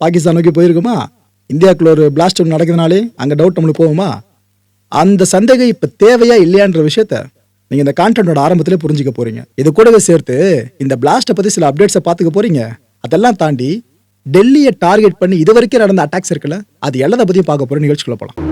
பாகிஸ்தான் நோக்கி போயிருக்குமா? இந்தியாவுக்குள்ள ஒரு பிளாஸ்ட் ஒன்று நடக்குதுனாலே அங்கே டவுட் நம்மளுக்கு போகுமா? அந்த சந்தேகம் இப்போ தேவையா இல்லையான்ற விஷயத்த நீங்கள் இந்த கான்டென்ட்டோட ஆரம்பத்திலே புரிஞ்சுக்க போறீங்க. இது கூடவே சேர்த்து இந்த பிளாஸ்ட்டை பற்றி சில அப்டேட்ஸை பார்த்துக்க போறீங்க. அதெல்லாம் தாண்டி டெல்லியை டார்கெட் பண்ணி இது வரைக்கும் நடந்த அட்டாக்ஸ் இருக்குல்ல அது எல்லாத்தை பற்றியும் பார்க்க போகிற நிகழ்ச்சிக்குள்ள போகலாம்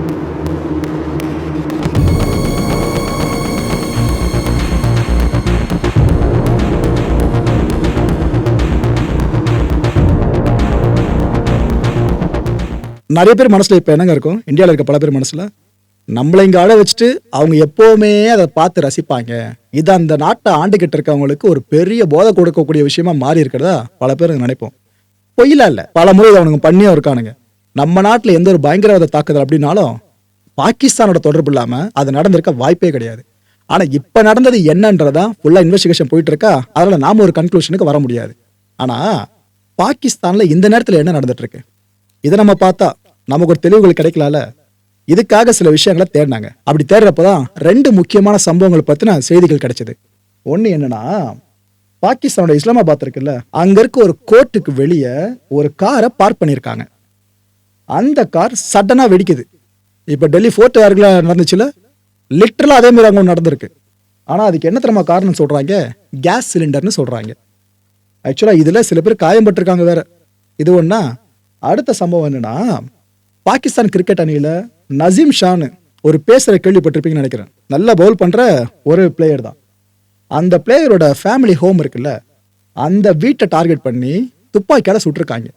நிறைய பேர் மனசில் இப்போ என்னங்க இருக்கும்? இந்தியாவில் இருக்க பல பேர் மனசில் நம்மளை இங்கே ஆட வச்சுட்டு அவங்க எப்போவுமே அதை பார்த்து ரசிப்பாங்க. இது அந்த நாட்டை ஆண்டுகிட்டு இருக்கவங்களுக்கு ஒரு பெரிய போதை கொடுக்கக்கூடிய விஷயமா மாறி இருக்கிறதா பல பேர் நினைப்போம். பொய்யில இல்லை. பல முறை இதை அவனுங்க பண்ணியும் இருக்கானுங்க. நம்ம நாட்டில் எந்த ஒரு பயங்கரவாத தாக்குதல் அப்படின்னாலும் பாகிஸ்தானோட தொடர்பு இல்லாமல் அது நடந்திருக்க வாய்ப்பே கிடையாது. ஆனால் இப்போ நடந்தது என்னன்றதா ஃபுல்லாக இன்வெஸ்டிகேஷன் போயிட்டு இருக்கா அதனால் நாம ஒரு கன்க்ளூஷனுக்கு வர முடியாது. ஆனால் பாகிஸ்தானில் இந்த நேரத்தில் என்ன நடந்துட்டு இருக்கு இதை நம்ம பார்த்தா நமக்கு ஒரு தெளிவுகள் கிடைக்கலால இதுக்காக சில விஷயங்களை தேடினாங்க. அப்படி தேடுறப்பதான் ரெண்டு முக்கியமான சம்பவங்கள் பத்தின செய்திகள் கிடைச்சது. ஒண்ணு என்னன்னா பாகிஸ்தானோட இஸ்லாமாபாத் இருக்குல்ல அங்க இருக்க ஒரு கோர்ட்டுக்கு வெளியே ஒரு காரை பார்க் பண்ணியிருக்காங்க. அந்த கார் சடனா வெடிக்குது. இப்ப டெல்லி ஃபோர்ட் யாருக்குல நடந்துச்சுல லிட்டரலா அதே மாதிரி அங்க ஒன்று நடந்திருக்கு. ஆனா அதுக்கு என்ன தெரியுமா காரணம் சொல்றாங்க? கேஸ் சிலிண்டர்னு சொல்றாங்க. ஆக்சுவலா இதுல சில பேர் காயம்பட்டிருக்காங்க வேற. இது ஒன்றா அடுத்த சம்பவம் என்னன்னா பாகிஸ்தான் கிரிக்கெட் அணியில நசீம் ஷானு ஒரு பேசுகிற கேள்விப்பட்டிருப்பீங்கன்னு நினைக்கிறேன். நல்லா பவுல் பண்ணுற ஒரு பிளேயர் தான். அந்த பிளேயரோட ஃபேமிலி ஹோம் இருக்குல்ல அந்த வீட்டை டார்கெட் பண்ணி துப்பாக்கியால் சுட்டிருக்காங்க.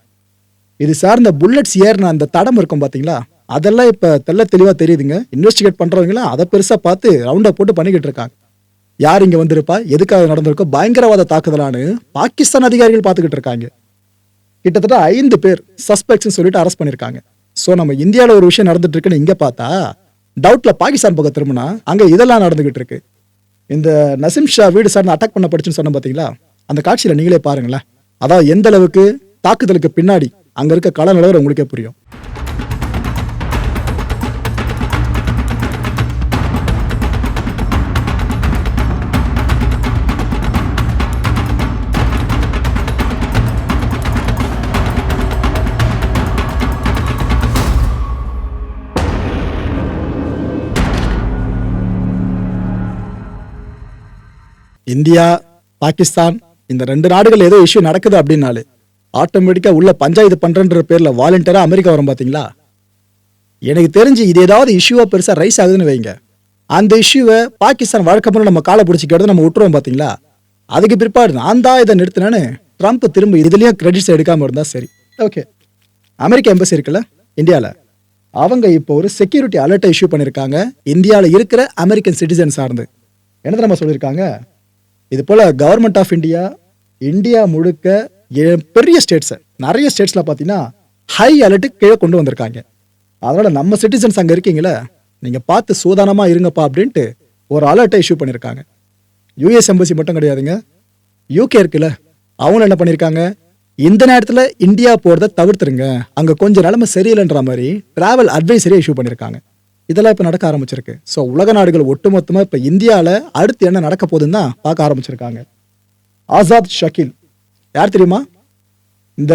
இது சார்ந்த புல்லட்ஸ் ஏறின அந்த தடம் இருக்கும் பார்த்தீங்களா அதெல்லாம் இப்போ தெல்ல தெளிவாக தெரியுதுங்க. இன்வெஸ்டிகேட் பண்ணுறவங்களாம் அதை பெருசாக பார்த்து ரவுண்டை போட்டு பண்ணிக்கிட்டு இருக்காங்க. யார் இங்கே வந்திருப்பா? எதுக்காக நடந்திருக்கோ? பயங்கரவாத தாக்குதலான்னு பாகிஸ்தான் அதிகாரிகள் பார்த்துக்கிட்டு இருக்காங்க. கிட்டத்தட்ட ஐந்து பேர் சஸ்பெக்ட்ஸ் சொல்லிட்டு அரெஸ்ட் பண்ணிருக்காங்க. ஸோ நம்ம இந்தியாவில் ஒரு விஷயம் நடந்துட்டு இருக்குன்னு இங்கே பார்த்தா டவுட்ல பாகிஸ்தான் பக்கம் திரும்பினா அங்கே இதெல்லாம் நடந்துகிட்டு இருக்கு. இந்த நசிம் ஷா வீடு சார்ந்து அட்டாக் பண்ண படிச்சுன்னு சொன்ன பார்த்தீங்களா அந்த காட்சியில நீங்களே பாருங்களேன். அதாவது எந்த அளவுக்கு தாக்குதலுக்கு பின்னாடி அங்க இருக்க கள நிலவரம் உங்களுக்கே புரியும். இந்தியா பாகிஸ்தான் இந்த ரெண்டு நாடுகள் ஏதோ இஷ்யூ நடக்குது அப்படின்னாலே ஆட்டோமேட்டிக்காக உள்ள பஞ்சாயத்து பண்றன்ற பேரில் வாலண்டியராக அமெரிக்கா வரும் பார்த்தீங்களா எனக்கு தெரிஞ்சு இது ஏதாவது இஷ்யூவாக பெருசாக ரைஸ் ஆகுதுன்னு வைங்க. அந்த இஷ்யூவை பாகிஸ்தான் வழக்கமான நம்ம காலை பிடிச்சிக்கிறது நம்ம விட்டுருவோம் பார்த்தீங்களா அதுக்கு பிற்பாடு நான் தான் இதை நிறுத்தினேன்னு ட்ரம்ப் திரும்ப இதுலேயும் கிரெடிட்ஸ் எடுக்காமல் இருந்தால் சரி. ஓகே அமெரிக்க எம்பசி இருக்குல்ல இந்தியாவில் அவங்க இப்போ ஒரு செக்யூரிட்டி அலர்ட்டை இஷ்யூ பண்ணியிருக்காங்க இந்தியாவில் இருக்கிற அமெரிக்கன் சிட்டிசன் சார்ந்து. என்ன நம்ம சொல்லியிருக்காங்க? இது போல் கவர்மெண்ட் ஆஃப் இந்தியா இந்தியா முழுக்க பெரிய ஸ்டேட்ஸை நிறைய ஸ்டேட்ஸில் பார்த்தீங்கன்னா ஹை அலர்ட்டு கீழே கொண்டு வந்திருக்காங்க. அதனால் நம்ம சிட்டிசன்ஸ் அங்கே இருக்கீங்களே நீங்கள் பார்த்து சூதானமாக இருங்கப்பா அப்படின்ட்டு ஒரு அலர்ட்டை இஷ்யூ பண்ணியிருக்காங்க யூஎஸ் எம்பசி மட்டும் கிடையாதுங்க. யூகே இருக்குல்ல அவங்க என்ன பண்ணியிருக்காங்க இந்த நேரத்தில் இந்தியா போகிறத தவிர்த்துருங்க. அங்கே கொஞ்சம் நிலமை சரியில்லைன்ற மாதிரி ட்ராவல் அட்வைசரி இஷ்யூ பண்ணியிருக்காங்க இதெல்லாம் இப்போ நடக்க ஆரம்பிச்சிருக்கு. ஸோ உலக நாடுகள் ஒட்டுமொத்தமாக இப்போ இந்தியாவில் அடுத்து என்ன நடக்க போகுதுன்னு தான் பார்க்க ஆரம்பிச்சிருக்காங்க. ஆசாத் ஷக்கீல். யார் தெரியுமா? இந்த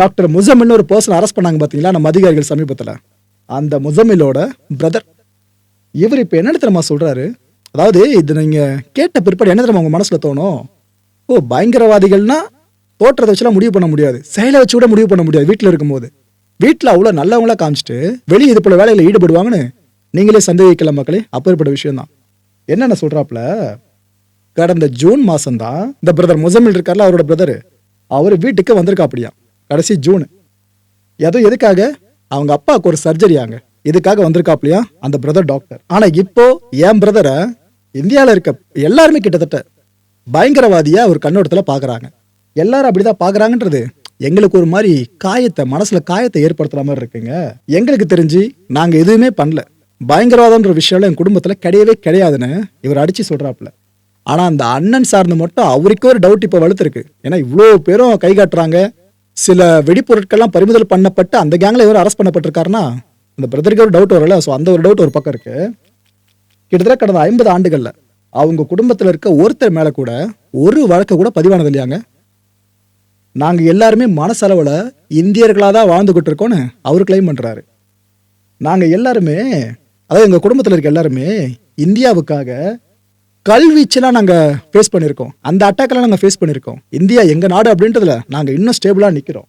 டாக்டர் முசமில்னு ஒரு பர்சன் அரெஸ்ட் பண்ணாங்க பார்த்தீங்களா நம்ம அதிகாரிகள் சமீபத்தில். அந்த முசமிலோட பிரதர் இவர் இப்போ என்ன தெரியுமா சொல்கிறாரு அதாவது இது நீங்கள் கேட்ட பிற்பாடு என்ன தெரியுமா உங்கள் மனசில் தோணும்? ஓ பயங்கரவாதிகள்னா தோற்றத்தை வச்சுலாம் முடிவு பண்ண முடியாது. செயலை வச்சு கூட முடிவு பண்ண முடியாது வீட்டில் இருக்கும்போது. வீட்டில் அவ்வளோ நல்லவங்களா காமிச்சிட்டு வெளியே இது போல வேலையில் ஈடுபடுவாங்கன்னு நீங்களே சந்தேகிக்கலாம் மக்களே. அப்பேற்பட்ட விஷயம்தான். என்னென்ன சொல்கிறாப்புல கடந்த ஜூன் மாதம்தான் இந்த பிரதர் முசமில் இருக்கார்ல அவரோட பிரதர். அவர் வீட்டுக்கு வந்திருக்காப்படியா? கடைசி ஜூன். ஏதோ எதுக்காக? அவங்க அப்பாவுக்கு ஒரு சர்ஜரியாங்க இதுக்காக வந்திருக்காப்லையா அந்த பிரதர் டாக்டர். ஆனால் இப்போ என் பிரதரை இந்தியாவில் இருக்க எல்லாருமே கிட்டத்தட்ட பயங்கரவாதியாக ஒரு கண்ணோட்டத்தில் பார்க்குறாங்க எல்லாரும் அப்படிதான் பார்க்குறாங்கன்றது எங்களுக்கு ஒரு மாதிரி காயத்தை மனசுல காயத்தை ஏற்படுத்துற மாதிரி இருக்குங்க. எங்களுக்கு தெரிஞ்சு நாங்க எதுவுமே பண்ணல. பயங்கரவாதம்ன்ற விஷயம்லாம் என் குடும்பத்துல கிடையவே கிடையாதுன்னு இவர் அடிச்சு சொல்கிறாப்புல ஆனா அந்த அண்ணன் சார்ந்து மட்டும் அவருக்கே ஒரு டவுட் இப்ப வலுத்துருக்கு. ஏன்னா இவ்வளோ பேரும் கை காட்டுறாங்க. சில வெடிப்பொருட்கள்லாம் பறிமுதல் பண்ணப்பட்டு அந்த கேங்ல இவர் அரெஸ்ட் பண்ணப்பட்டிருக்காருன்னா அந்த பிரதருக்கு ஒரு டவுட் வரல ஸோ அந்த ஒரு டவுட் ஒரு பக்கம் இருக்கு. கிட்டத்தட்ட கடந்த ஐம்பது ஆண்டுகள்ல அவங்க குடும்பத்துல இருக்க ஒருத்தர் மேல கூட ஒரு வழக்கு கூட பதிவானது இல்லையாங்க. நாங்க எல்லாருமே மனசளவுல இந்தியர்களாக தான் வாழ்ந்துகிட்டு இருக்கோன்னு அவர் கிளைம் பண்றாரு. நாங்க எல்லாருமே அதாவது எங்க குடும்பத்துல இருக்க எல்லாருமே இந்தியாவுக்காக கல்வீச்செல்லாம் நாங்க ஃபேஸ் பண்ணியிருக்கோம் அந்த அட்டாக்கெல்லாம் நாங்க ஃபேஸ் பண்ணியிருக்கோம் இந்தியா எங்க நாடு அப்படின்றதுல நாங்க இன்னும் ஸ்டேபிளா நிக்கிறோம்.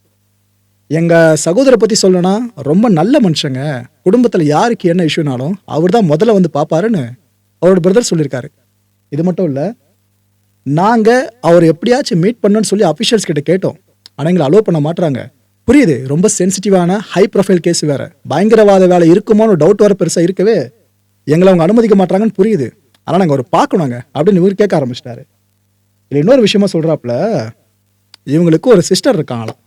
எங்க சகோதரை பத்தி சொல்லணும்னா ரொம்ப நல்ல மனுஷங்க. குடும்பத்துல யாருக்கு என்ன இஷ்யூனாலும் அவர் தான் முதல்ல வந்து பாப்பாருன்னு அவரோட பிரதர் சொல்லியிருக்காரு இது மட்டும் இல்லை நாங்கள் அவர் எப்படியாச்சும் மீட் பண்ணணும்னு சொல்லி அஃபிஷியல்ஸ் கிட்ட கேட்டோம். ஆனால் எங்களை அலோவ் பண்ண மாட்டாங்க புரியுது? ரொம்ப சென்சிட்டிவான ஹை ப்ரொஃபைல் கேஸ் வேற. பயங்கரவாத வேலை இருக்குமோன்னு டவுட் வர பெருசாக இருக்கவே எங்களை அவங்க அனுமதிக்க மாட்டாங்கன்னு புரியுது. ஆனால் நாங்கள் ஒரு பார்க்கணுங்க அப்படின்னு இவர் கேட்க ஆரம்பிச்சிட்டாரு. இல்லை இன்னொரு விஷயமா சொல்கிறாப்புல இவங்களுக்கு ஒரு சிஸ்டர் இருக்காங்களாம்.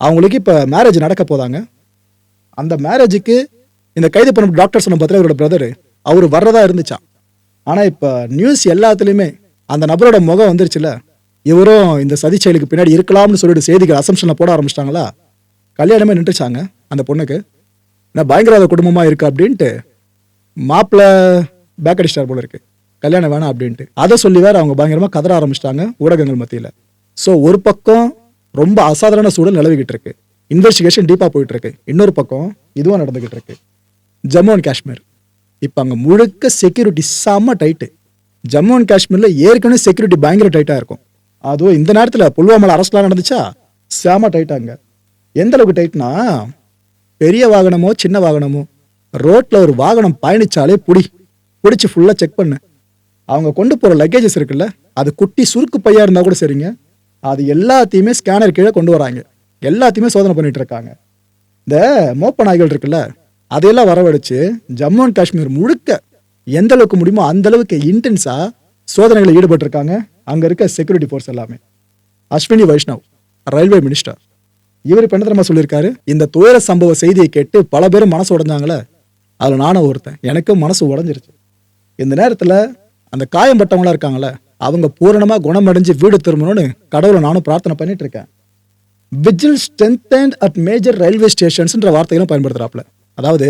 அவங்களுக்கு இப்போ மேரேஜ் நடக்க போதாங்க. அந்த மேரேஜுக்கு இந்த கைது பண்ண டாக்டர் சொன்ன பார்த்தா இவரோட பிரதர் அவர் வர்றதா இருந்துச்சான் ஆனால் இப்போ நியூஸ் எல்லாத்துலேயுமே அந்த நபரோட முகம் வந்துருச்சுல? இவரும் இந்த சதி செயலுக்கு பின்னாடி இருக்கலாம்னு சொல்லிட்டு செய்திகள் அசம்ஷனில் போட ஆரம்பிச்சிட்டாங்களா? கல்யாணமே நின்றுச்சாங்க அந்த பொண்ணுக்கு. நான் பயங்கரவாத குடும்பமாக இருக்கு அப்படின்ட்டு மாப்பிள்ள பேக் அடிச்சிட்டார் போல இருக்கு. கல்யாணம் வேணாம் அப்படின்ட்டு. அதை சொல்லி வேற அவங்க பயங்கரமாக கதற ஆரம்பிச்சிட்டாங்க ஊடகங்கள் மத்தியில். ஸோ ஒரு பக்கம் ரொம்ப அசாதாரண சூழல் நிலவிக்கிட்டு இருக்கு. இன்வெஸ்டிகேஷன் டீப்பாக போயிட்டு இருக்கு. இன்னொரு பக்கம் இதுவும் நடந்துகிட்டு இருக்கு. ஜம்மு அண்ட் காஷ்மீர். இப்போ அங்கே முழுக்க செக்யூரிட்டி செம்ம டைட்டு ஜம்மு அண்ட் காஷ்மீரில் ஏற்கனவே செக்யூரிட்டி பயங்கர டைட்டாக இருக்கும். அதுவும் இந்த நேரத்தில் புல்வாமாவில் அரஸ்ட்லாம் நடந்துச்சா? செம டைட்டாங்க எந்த அளவுக்கு டைட்னா பெரிய வாகனமோ சின்ன வாகனமோ ரோட்டில் ஒரு வாகனம் பயணிச்சாலே பிடி. பிடிச்சி ஃபுல்லாக செக் பண்ணு. அவங்க கொண்டு போகிற லக்கேஜஸ் இருக்குல்ல அது குட்டி சுருக்கு பையாக இருந்தால் கூட சரிங்க. அது எல்லாத்தையுமே ஸ்கேனர் கீழே கொண்டு வராங்க. எல்லாத்தையுமே சோதனை பண்ணிட்டு இருக்காங்க. இந்த மோப்ப நாய்கள் இருக்குல்ல அதையெல்லாம் வரவழைச்சு ஜம்மு அண்ட் காஷ்மீர் முழுக்க எந்த அளவுக்கு முடியுமோ அந்த அளவுக்கு இன்டென்ஸா சோதனைகளில் ஈடுபட்டிருக்காங்க. அங்க இருக்க செக்யூரிட்டி ஃபோர்ஸ் எல்லாமே. அஸ்வினி வைஷ்ணவ் ரயில்வே மினிஸ்டர் இவர் இப்ப என்ன தெரியுமா சொல்லியிருக்காரு? இந்த துயர சம்பவ செய்தியை கேட்டு பல பேரும் மனசு உடஞ்சாங்களே. அதில் நானும் ஒருத்தன். எனக்கும் மனசு உடைஞ்சிருச்சு. இந்த நேரத்தில் அந்த காயம்பட்டவங்களா இருக்காங்களே அவங்க பூரணமாக குணமடைஞ்சு வீடு திரும்பணும்னு கடவுளை நானும் பிரார்த்தனை பண்ணிட்டு இருக்கேன். Vigil strength at major railway ஸ்டேஷன்ஸ்ன்ற வார்த்தைகளும் பயன்படுத்துறாப்புல. அதாவது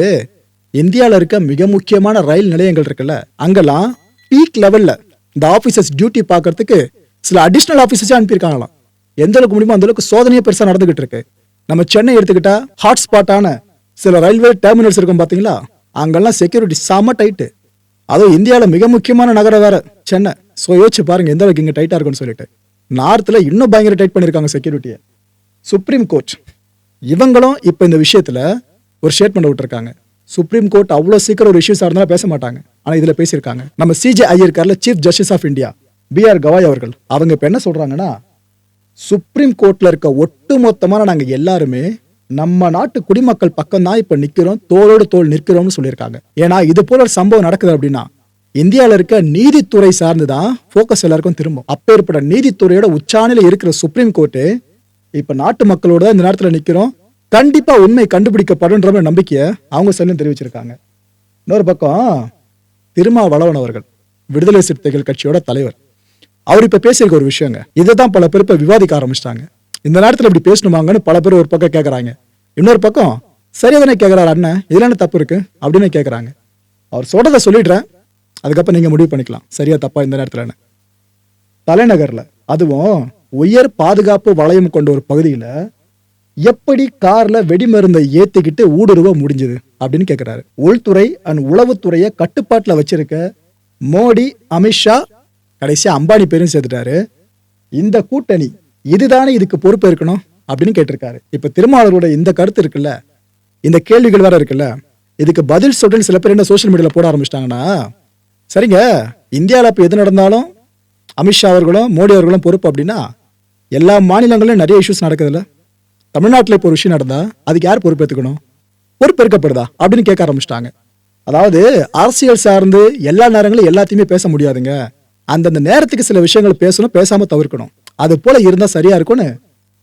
இந்தியாவில் இருக்க மிக முக்கியமான ரயில் நிலையங்கள் இருக்குல்ல அங்கெல்லாம் பீக் லெவலில் இந்த ஆஃபீஸர்ஸ் டியூட்டி பார்க்கறதுக்கு சில அடிஷ்னல் ஆஃபீஸர்ஸே அனுப்பியிருக்காங்களாம். எந்த அளவுக்கு முடியுமோ அந்த அளவுக்கு சோதனையே பெருசாக நடந்துகிட்டு இருக்கு. நம்ம சென்னை எடுத்துக்கிட்டா ஹாட் ஸ்பாட்டான சில ரயில்வே டெர்மினல்ஸ் இருக்கும் பார்த்தீங்களா அங்கெல்லாம் செக்யூரிட்டி செம டைட்டு அதுவும் இந்தியாவில் மிக முக்கியமான நகரம் வேற சென்னை. ஸோ யோசிச்சு பாருங்க எந்த அளவுக்கு இங்கே டைட்டாக இருக்குன்னு சொல்லிட்டு. நார்த்தில் இன்னும் பயங்கர டைட் பண்ணியிருக்காங்க செக்யூரிட்டியை சுப்ரீம் கோர்ட் இவங்களும் இப்போ இந்த விஷயத்தில் ஒரு ஸ்டேட்மெண்ட் விட்டுருக்காங்க. சுப்ரீம் கோர்ட் அவ்வளோ சீக்கிரம் ஒரு இஷ்யூஸாக இருந்தாலும் பேச மாட்டாங்க. ஆனால் இதில் பேசியிருக்காங்க. நம்ம CJ ஐயர்காரில் chief justice of India BR Gavai அவர்கள். அவங்க இப்போ என்ன சொல்கிறாங்கன்னா சுப்ரீம் கோர்ட்டில் இருக்க ஒட்டுமொத்தமான நாங்கள் எல்லாருமே நம்ம நாட்டு குடிமக்கள் பக்கம் தான் இப்போ நிற்கிறோம் தோளோடு தோள் நிற்கிறோம்னு சொல்லியிருக்காங்க. ஏன்னா இது போல ஒரு சம்பவம் நடக்குது அப்படின்னா இந்தியாவில் இருக்க நீதித்துறை சார்ந்து தான் ஃபோக்கஸ் எல்லாருக்கும் திரும்பும். அப்பேற்பட்ட நீதித்துறையோட உச்சாணில இருக்கிற சுப்ரீம் கோர்ட்டு இப்போ நாட்டு மக்களோட தான் இந்த நேரத்தில் நிற்கிறோம் கண்டிப்பா உண்மை கண்டுபிடிக்கப்படுன்ற மாதிரி நம்பிக்கையை அவங்க செல்லும் தெரிவிச்சிருக்காங்க. இன்னொரு பக்கம் திருமாவளவன் அவர்கள் விடுதலை சிறுத்தைகள் கட்சியோட தலைவர். அவர் இப்ப பேசியிருக்க ஒரு விஷயங்க. இதை தான் பல பேர் இப்ப விவாதிக்க ஆரம்பிச்சிட்டாங்க. இந்த நேரத்தில் இப்படி பேசணுமாங்கன்னு பல பேர் ஒரு பக்கம் கேட்குறாங்க இன்னொரு பக்கம் சரியா தானே கேட்குறாரு அண்ணன் இதில் என்ன தப்பு இருக்கு? அப்படின்னு கேட்குறாங்க அவர் சொல்றதை சொல்லிடுறேன். அதுக்கப்புறம் நீங்கள் முடிவு பண்ணிக்கலாம். சரியா தப்பா இந்த நேரத்துல தலைநகரில் அதுவும் உயர் பாதுகாப்பு வளையம் கொண்ட ஒரு பகுதியில் எப்படி கார்ல வெடிமருந்தை ஏத்திக்கிட்டு ஊடுருவ முடிஞ்சது அப்படின்னு கேட்குறாரு உள்துறை அண்ட் உளவுத்துறையை கட்டுப்பாட்டில் வச்சிருக்க மோடி அமித்ஷா கடைசியா அம்பானி பேரும் சேர்த்துட்டாரு. இந்த கூட்டணி இதுதானே இதுக்கு பொறுப்பு இருக்கணும் அப்படின்னு கேட்டிருக்காரு. இப்ப திருமாவளரோட இந்த கருத்து இருக்குல்ல இந்த கேள்விகள் வேற இருக்குல்ல இதுக்கு பதில் சொல்றேன்னு சில பேர் என்ன சோஷியல் மீடியால போட ஆரம்பிச்சிட்டாங்கன்னா சரிங்க இந்தியாவில் இப்போ எது நடந்தாலும் அமித்ஷா அவர்களும் மோடி அவர்களும் பொறுப்பு அப்படின்னா எல்லா மாநிலங்களிலும் நிறைய இஷ்யூஸ் நடக்குதுல்ல. தமிழ்நாட்டில் இப்போ ஒரு விஷயம் நடந்தா அதுக்கு யார் பொறுப்பேற்றுக்கணும் பொறுப்பேற்கப்படுதா? அப்படின்னு கேட்க ஆரம்பிச்சிட்டாங்க. அதாவது அரசியல் சார்ந்து எல்லா நேரங்களும் எல்லாத்தையுமே பேச முடியாதுங்க. அந்தந்த நேரத்துக்கு சில விஷயங்கள் பேசணும் பேசாமல் தவிர்க்கணும். அது போல இருந்தால் சரியா இருக்கும்னு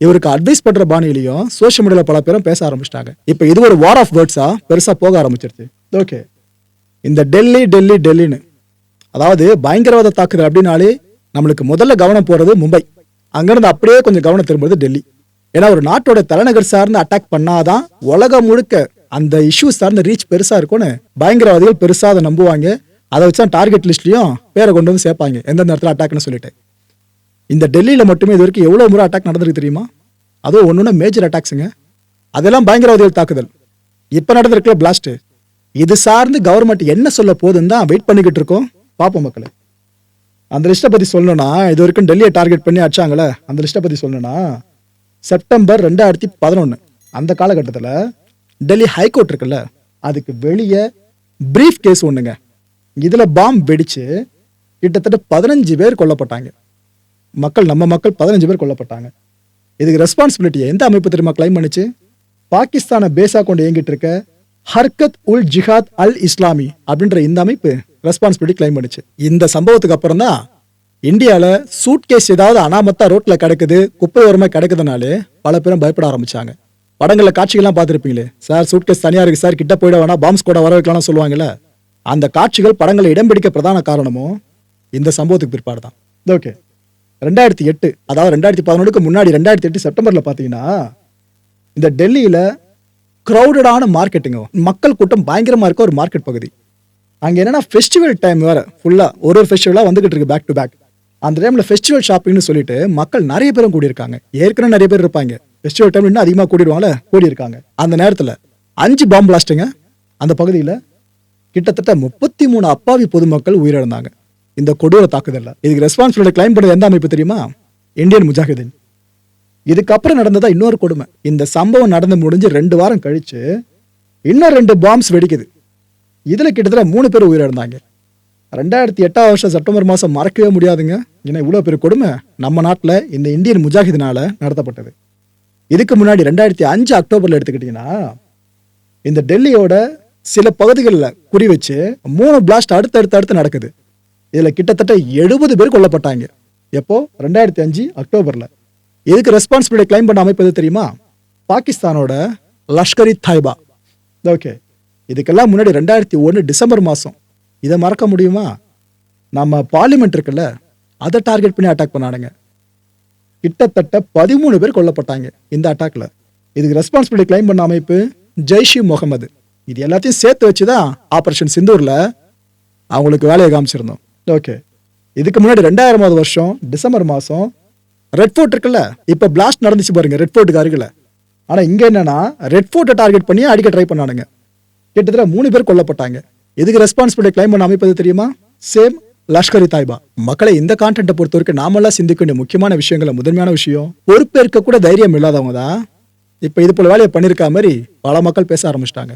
இவருக்கு அட்வைஸ் பண்ணுற பாணியிலையும் சோஷியல் மீடியாவில் பல பேரும் பேச ஆரம்பிச்சிட்டாங்க. இப்போ இது ஒரு வார் ஆஃப் வேர்ட்ஸாக பெருசாக போக ஆரம்பிச்சிருச்சு. ஓகே இந்த டெல்லி டெல்லி டெல்லின்னு அதாவது பயங்கரவாத தாக்குதல் அப்படின்னாலே நம்மளுக்கு முதல்ல கவனம் போகிறது மும்பை. அங்கேருந்து அப்படியே கொஞ்சம் கவனம் திரும்புறது டெல்லி. ஏன்னா ஒரு நாட்டோட தலைநகர் சார்ந்து அட்டாக் பண்ணாதான் உலகம் முழுக்க அந்த இஷ்யூ சார்ந்த ரீச் பெருசா இருக்கும்னு பயங்கரவாதிகள் பெருசா அதை நம்புவாங்க. அதை வச்சு டார்கெட் லிஸ்ட்லையும் பேரை கொண்டு வந்து சேர்ப்பாங்க. எந்தெந்த இடத்துல அட்டாக்னு சொல்லிட்டு. இந்த டெல்லியில் மட்டுமே இது வரைக்கும் எவ்வளோ முறை அட்டாக் நடந்திருக்கு தெரியுமா? அதுவும் ஒன்று ஒன்று மேஜர் அட்டாக்ஸுங்க அதெல்லாம் பயங்கரவாதிகள் தாக்குதல். இப்போ நடந்திருக்கல பிளாஸ்ட் இது சார்ந்து கவர்மெண்ட் என்ன சொல்ல போதுன்னு தான் வெயிட் பண்ணிக்கிட்டு இருக்கோம். பார்ப்போம் மக்களை. அந்த லிஸ்ட்டை பற்றி சொல்லணும்னா இது வரைக்கும் டெல்லியை டார்கெட் பண்ணி அடிச்சாங்களே அந்த லிஸ்ட்டை பற்றி சொல்லணும்னா செப்டம்பர் ரெண்டாயிரத்தி பதினொன்று அந்த காலகட்டத்தில் டெல்லி ஹைகோர்ட் இருக்குல்ல அதுக்கு வெளியே பிரீஃப் கேஸ் ஒன்றுங்க இதில் பாம் வெடித்து கிட்டத்தட்ட பதினஞ்சு பேர் கொல்லப்பட்டாங்க. மக்கள் நம்ம மக்கள் பதினஞ்சு பேர் கொல்லப்பட்டாங்க. இதுக்கு ரெஸ்பான்சிபிலிட்டியை எந்த அமைப்பு தெரியுமா கிளைம் பண்ணிச்சு? பாகிஸ்தானை பேஸாக கொண்டு இயங்கிட்டு இருக்க ஹர்கத் உல் ஜிஹாத் அல் இஸ்லாமி அப்படின்ற இந்த அமைப்பு ரெஸ்பான்சிபிலிட்டி கிளைம் பண்ணிச்சு. இந்த சம்பவத்துக்கு அப்புறம் தான் இந்தியாவில் சூட்கேஸ் ஏதாவது அனாமத்தா ரோட்டில் கிடக்குது குப்பை ஓரமாக கிடக்குதுனாலே பல பேரும் பயப்பட ஆரம்பிச்சாங்க. படங்களில் காட்சிகள்லாம் பார்த்துருப்பீங்களே சார் சூட்கேஸ் தனியாக இருக்குது சார் கிட்ட போயிட வேணா பாம்ஸ் கூட வர வைக்கலாம்னு சொல்லுவாங்கல்ல அந்த காட்சிகள் படங்களை இடம் பிடிக்க பிரதான காரணமும் இந்த சம்பவத்துக்கு பிற்பாடு தான். ஓகே. ரெண்டாயிரத்தி எட்டு அதாவது ரெண்டாயிரத்தி பதினொன்றுக்கு முன்னாடி ரெண்டாயிரத்தி எட்டு செப்டம்பரில் பார்த்தீங்கன்னா இந்த டெல்லியில் க்ரௌடடான மார்க்கெட்டுங்க மக்கள் கூட்டம் பயங்கரமாக இருக்க ஒரு மார்க்கெட் பகுதி. அங்கே என்னென்னா ஃபெஸ்டிவல் டைம் வேறு ஃபுல்லாக ஒரு ஒரு ஃபெஸ்டிவலாக வந்துகிட்டு இருக்கு பேக் டு பேக் அந்த டைம்ல ஃபெஸ்டிவல் ஷாப்பிங்னு சொல்லிட்டு மக்கள் நிறைய பேரும் கூடியிருக்காங்க. ஏற்கனவே நிறைய பேர் இருப்பாங்க. ஃபெஸ்டிவல் டைம் இன்னும் அதிகமாக கூடிடுவாங்களே கூடியிருக்காங்க. அந்த நேரத்தில் அஞ்சு பாம்பு பிளாஸ்ட்டுங்க அந்த பகுதியில் கிட்டத்தட்ட முப்பத்தி மூணு அப்பாவி பொதுமக்கள் உயிரிழந்தாங்க. இந்த கொடூர தாக்குதலில். இதுக்கு ரெஸ்பான்சிபிலிட்டி கிளைம் பண்ணது எந்த அமைப்பு தெரியுமா? இந்தியன் முஜாஹிதீன் இதுக்கப்புறம் நடந்ததா இன்னொரு கொடுமை. இந்த சம்பவம் நடந்து முடிஞ்சு ரெண்டு வாரம் கழிச்சு இன்னும் ரெண்டு பாம்ஸ் வெடிக்குது. இதில் கிட்டத்தட்ட மூணு பேர் உயிரிழந்தாங்க. ரெண்டாயிரத்தி எட்டாம் வருஷம் செப்டம்பர் மாதம் மறக்கவே முடியாதுங்க. ஏன்னா இவ்வளோ பெரிய கொடுமை நம்ம நாட்டில் இந்த இந்தியன் முஜாஹிதினால் நடத்தப்பட்டது. இதுக்கு முன்னாடி ரெண்டாயிரத்தி அஞ்சு அக்டோபரில் எடுத்துக்கிட்டிங்கன்னா இந்த டெல்லியோட சில பகுதிகளில் குறி வச்சு மூணு பிளாஸ்ட் அடுத்து அடுத்து நடக்குது. இதில் கிட்டத்தட்ட எழுபது பேர் கொல்லப்பட்டாங்க. எப்போ? ரெண்டாயிரத்தி அஞ்சு அக்டோபரில். இதுக்கு ரெஸ்பான்சிபிலிட்டி கிளைம் பண்ண அமைப்பு எது தெரியுமா? பாகிஸ்தானோட லஷ்கர் இ தாய்பா. ஓகே இதுக்கெல்லாம் முன்னாடி ரெண்டாயிரத்தி ஒன்று டிசம்பர் மாதம் இதை மறக்க முடியுமா? நம்ம பார்லிமெண்ட் இருக்குல்ல அதை டார்கெட் பண்ணி அட்டாக் பண்ணானுங்க. கிட்டத்தட்ட பதிமூணு பேர் கொல்லப்பட்டாங்க இந்த அட்டாக்ல இதுக்கு ரெஸ்பான்சிபிலிட்டி கிளைம் பண்ண அமைப்பு ஜெய்ஷி முகமது. இது எல்லாத்தையும் சேர்த்து வச்சு தான் ஆபரேஷன் சிந்தூர்ல அவங்களுக்கு வேலையை காமிச்சிருந்தோம். ஓகே இதுக்கு முன்னாடி ரெண்டாயிரமாவது வருஷம் டிசம்பர் மாதம் ரெட் ஃபோர்ட் இருக்குல்ல இப்போ பிளாஸ்ட் நடந்துச்சு பாருங்க ரெட் ஃபோர்ட்டுக்கு அருகில். ஆனால் இங்கே என்னன்னா ரெட் ஃபோர்ட்டை டார்கெட் பண்ணி அடிக்க ட்ரை பண்ணானுங்க. கிட்டத்தட்ட மூணு பேர் கொல்லப்பட்டாங்க. இதுக்கு ரெஸ்பான்சிபிலிட்டி கிளைம் பண்ண அமைப்பது தெரியுமா? சேம் லஷ்கர் தாய்பா. மக்களை இந்த கான்டென்ட்டை பொறுத்த வரைக்கும் நாமெல்லாம் சிந்திக்க வேண்டிய முக்கியமான விஷயங்கள முதன்மையான விஷயம் பொறுப்பேற்க கூட தைரியம் இல்லாதவங்க தான் இப்போ இது போல வேலையை பண்ணியிருக்கா மாதிரி பல மக்கள் பேச ஆரம்பிச்சிட்டாங்க.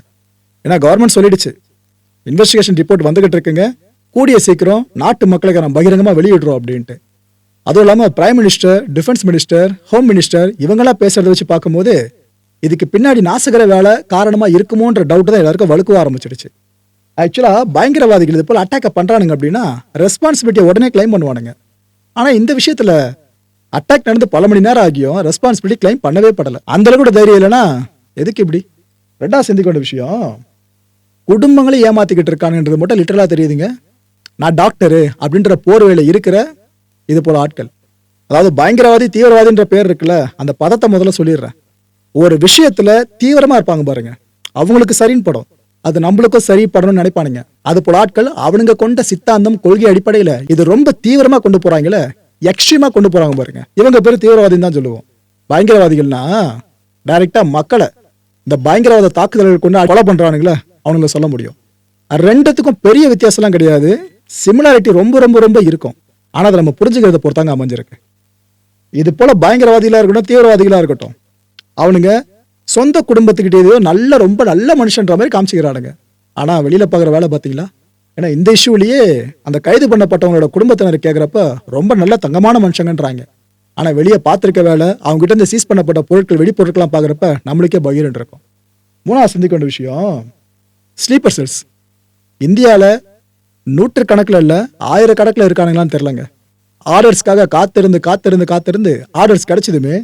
ஏன்னா கவர்மெண்ட் சொல்லிடுச்சு. இன்வெஸ்டிகேஷன் ரிப்போர்ட் வந்துகிட்டு இருக்குங்க. கூடிய சீக்கிரம் நாட்டு மக்களுக்கு நம்ம பகிரங்கமாக வெளியிடுறோம் அப்படின்ட்டு. அதுவும் இல்லாமல் prime minister defence minister home minister இவங்கெல்லாம் பேசுறத வச்சு பார்க்கும்போது இதுக்கு பின்னாடி நாசகர வேலை காரணமாக இருக்குமோன்ற டவுட் தான் எல்லாருக்கும் வலுக்க ஆரம்பிச்சிடுச்சு. ஆக்சுவலாக பயங்கரவாதிகள் இது போல் அட்டாக்கை பண்ணுறானுங்க அப்படின்னா ரெஸ்பான்சிபிலிட்டியை உடனே கிளைம் பண்ணுவானுங்க. ஆனால் இந்த விஷயத்தில் அட்டாக் நடந்து பல மணி நேரம் ஆகியும் ரெஸ்பான்சிபிலிட்டி கிளைம் பண்ணவே படலை. அந்த கூட தைரியம் இல்லைன்னா எதுக்கு இப்படி? ரெண்டாக சிந்திக்க வேண்டிய விஷயம். குடும்பங்களை ஏமாத்திக்கிட்டு இருக்கானுன்றது மட்டும் லிட்டரலாக தெரியுதுங்க. நான் டாக்டரு அப்படின்ற போர்வையில் இருக்கிற இது போல் ஆட்கள். அதாவது பயங்கரவாதி தீவிரவாதின்ற பேர் இருக்குல்ல அந்த பதத்தை முதல்ல சொல்லிடுறேன். ஒரு விஷயத்தில் தீவிரமாக இருப்பாங்க பாருங்க. அவங்களுக்கு சரின்னு படம். அது நம்மளுக்கும் சரி படணும்னு நினைப்பானுங்க. அது போல ஆட்கள் அவனுங்க கொண்ட சித்தாந்தம் கொள்கை அடிப்படையில இது ரொம்ப தீவிரமா கொண்டு போறாங்களே எக்ஸ்ட்ரீமா கொண்டு போறாங்க பாருங்க. இவங்க பேர் தீவிரவாதின்னு தான் சொல்லுவோம். பயங்கரவாதிகள்னா டைரக்டா மக்களை இந்த பயங்கரவாத தாக்குதல்கள் கொண்டு கொலை பண்றானுங்களே அவனுங்களை சொல்ல முடியும். ரெண்டுத்துக்கும் பெரிய வித்தியாசம்லாம் கிடையாது. சிமிலாரிட்டி ரொம்ப ரொம்ப ரொம்ப இருக்கும். ஆனா அதை நம்ம புரிஞ்சுக்கிறத பொறுத்தாங்க அமைஞ்சிருக்கு. இது போல பயங்கரவாதிகளா இருக்கட்டும் தீவிரவாதிகளா இருக்கட்டும் அவனுங்க சொந்த குடும்பத்துக்கிட்டேயோ நல்ல ரொம்ப நல்ல மனுஷன்ற மாதிரி காமிச்சிக்கிறானுங்க. ஆனால் வெளியில் பார்க்குற வேலை பார்த்தீங்களா ஏன்னா இந்த இஷ்யூலேயே அந்த கைது பண்ணப்பட்டவங்களோட குடும்பத்தினர் கேட்குறப்ப ரொம்ப நல்ல தங்கமான மனுஷங்கன்றாங்க. ஆனால் வெளியே பார்த்துருக்க வேலை அவங்க கிட்ட இருந்து சீஸ் பண்ணப்பட்ட பொருட்கள் வெடிப்பொருட்கள்லாம் பார்க்குறப்ப நம்மளுக்கே பகிரன் இருக்கும். மூணாவது சிந்திக்க வேண்டிய விஷயம் ஸ்லீப்பர் செல்ஸ் இந்தியாவில் நூற்றுக்கணக்கில் இல்லை ஆயிரக்கணக்கில் இருக்கானுங்களான்னு தெரிலங்க ஆர்டர்ஸ்க்காக காத்திருந்து காத்திருந்து காத்திருந்து ஆர்டர்ஸ் கிடைச்சதுமே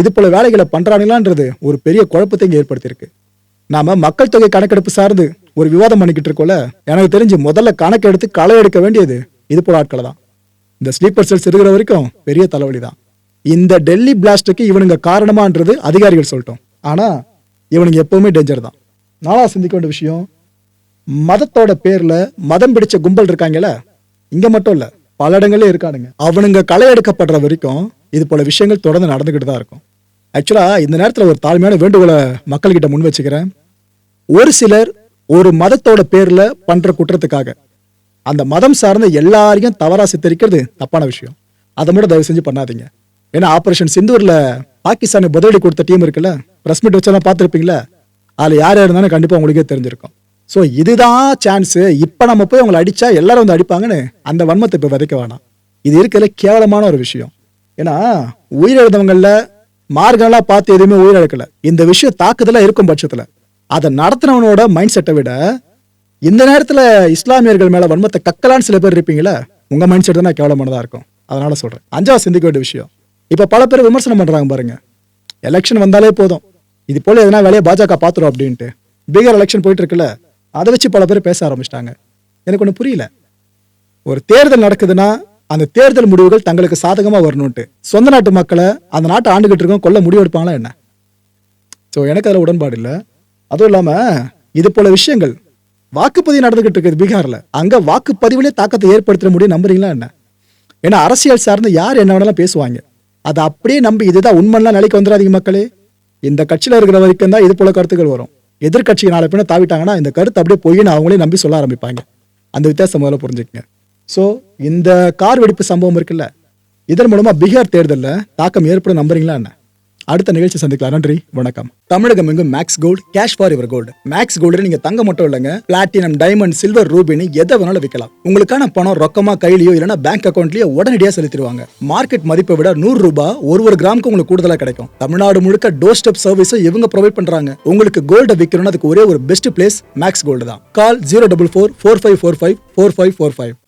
இது போல வேலைகளை பண்றானுங்களான்றது ஒரு பெரிய குழப்பத்தை இங்கே ஏற்படுத்தியிருக்கு. நாம மக்கள் தொகை கணக்கெடுப்பு சார்ந்து ஒரு விவாதம் பண்ணிக்கிட்டு இருக்கோம்ல. எனக்கு தெரிஞ்சு முதல்ல கணக்கு எடுத்து களை எடுக்க வேண்டியது இது போல ஆட்களை தான். இந்த ஸ்லீப்பர் செல்ஸ் இருக்கிற வரைக்கும் பெரிய தலைவலி தான். இந்த டெல்லி பிளாஸ்டுக்கு இவனுங்க காரணமான்றது அதிகாரிகள் சொல்லட்டும். ஆனா இவனுங்க எப்பவுமே டேஞ்சர் தான். நானா சிந்திக்க வேண்டிய விஷயம் மதத்தோட பேர்ல மதம் பிடிச்ச கும்பல் இருக்காங்கல்ல இங்க மட்டும் இல்ல பல இடங்களே இருக்கானுங்க. அவனுங்க களை எடுக்கப்படுற வரைக்கும் இது போல விஷயங்கள் தொடர்ந்து நடந்துகிட்டு தான் இருக்கும். ஆக்சுவலாக இந்த நேரத்தில் ஒரு தாழ்மையான வேண்டுகோளை மக்கள்கிட்ட முன் வச்சுக்கிறேன். ஒரு சிலர் ஒரு மதத்தோட பேரில் பண்ணுற குற்றத்துக்காக அந்த மதம் சார்ந்த எல்லாரையும் தவறாக சித்தரிக்கிறது தப்பான விஷயம். அதை மட்டும் தயவு செஞ்சு பண்ணாதீங்க. ஏன்னா ஆப்ரேஷன் சிந்தூரில் பாகிஸ்தானுக்கு பதிலடி கொடுத்த டீம் இருக்குல்ல ப்ரெஸ் மீட் வச்செல்லாம் பார்த்துருப்பீங்களா அதில் யார் யார் இருந்தாலும் கண்டிப்பாக உங்களுக்கே தெரிஞ்சிருக்கும். ஸோ இதுதான் சான்ஸு இப்போ நம்ம போய் அவங்களை அடித்தா எல்லாரும் வந்து அடிப்பாங்கன்னு அந்த வன்மத்தை இப்போ விதைக்க வேணாம். இது இருக்கிறதுல கேவலமான ஒரு விஷயம். ஏன்னா உயிரிழந்தவங்களில் மார்க்கெல்லாம் பார்த்து எதுவுமே உயிரிழக்கல இந்த விஷயம் தாக்குதலா இருக்கும் பட்சத்துல. அதை நடத்தினவனோட மைண்ட் செட்டை விட இந்த நேரத்துல இஸ்லாமியர்கள் மேல வன்மத்தை கக்கலான்னு சில பேர் இருப்பீங்களா உங்க மைண்ட் செட் தான் கேவலமானதா இருக்கும். அதனால சொல்றேன். அஞ்சாவது சிந்திக்க வேண்டிய விஷயம். இப்ப பல பேர் விமர்சனம் பண்றாங்க பாருங்க. எலெக்ஷன் வந்தாலே போதும். இது போல எதனா வேலையை பாஜக பாத்துரும் அப்படின்ட்டு. பீகார் எலெக்ஷன் போயிட்டு இருக்குல்ல அதை வச்சு பல பேர் பேச ஆரம்பிச்சிட்டாங்க. எனக்கு ஒன்று புரியல. ஒரு தேர்தல் நடக்குதுன்னா அந்த தேர்தல் முடிவுகள் தங்களுக்கு சாதகமாக வரணும்ட்டு சொந்த நாட்டு மக்களை அந்த நாட்டை ஆண்டுகிட்டு இருக்கோம் கொல்ல முடிவெடுப்பாங்களா என்ன? ஸோ எனக்கு அதில் உடன்பாடு இல்லை. அதுவும் இல்லாமல் இது போல விஷயங்கள் வாக்குப்பதிவு நடந்துகிட்டு இருக்குது பீகாரில். அங்கே வாக்குப்பதிவுலேயே தாக்கத்தை ஏற்படுத்த முடியும் நம்புறீங்களா என்ன? ஏன்னா அரசியல் சார்ந்து யார் என்ன வேணாலும் பேசுவாங்க. அதை அப்படியே நம்பி இதுதான் உண்மைலாம் நிலைக்கு வந்துடாதீங்க மக்களே. இந்த கட்சியில் இருக்கிற வரைக்கும் தான் இது போல கருத்துக்கள் வரும். எதிர்கட்சி நாளை பின்ன தாவிட்டாங்கன்னா இந்த கருத்து அப்படியே பொய்ன்னு அவங்களே நம்பி சொல்ல ஆரம்பிப்பாங்க. அந்த வித்தியாசம் முதல்ல புரிஞ்சுக்கங்க. ஸோ இந்த கார் வெடிப்பு சம்பவம் இருக்குல்ல இதன் மூலமா பீகார் தேர்தலில் தாக்கம் ஏற்படும் நம்புறீங்களா என்ன? அடுத்த நிகழ்ச்சி சந்திக்கலாம். நன்றி வணக்கம். தமிழகம் எங்கும் Max Gold cash for your gold Max Gold நீங்க தங்க மட்டும் இல்லைங்க பிளாட்டினம் டைமண்ட் சில்வர் ரூபினி எதை வேணாலும் விற்கலாம். உங்களுக்கான பணம் ரொக்கமா கையிலயோ இல்லைன்னா பேங்க் அக்கௌண்ட்லயோ உடனடியாக செலுத்திடுவாங்க. மார்க்கெட் மதிப்பை விட நூறு ரூபாய் ஒரு ஒரு கிராமுக்கு உங்களுக்கு கூடுதலா கிடைக்கும். தமிழ்நாடு முழுக்க டோர் ஸ்டெப் சர்வீஸும் இவங்க ப்ரொவைட் பண்றாங்க. உங்களுக்கு கோல்டை விற்கணும்னு அதுக்கு ஒரே ஒரு பெஸ்ட் பிளேஸ் மேக்ஸ் கோல்டு தான். Call zero double four four five four five four five four five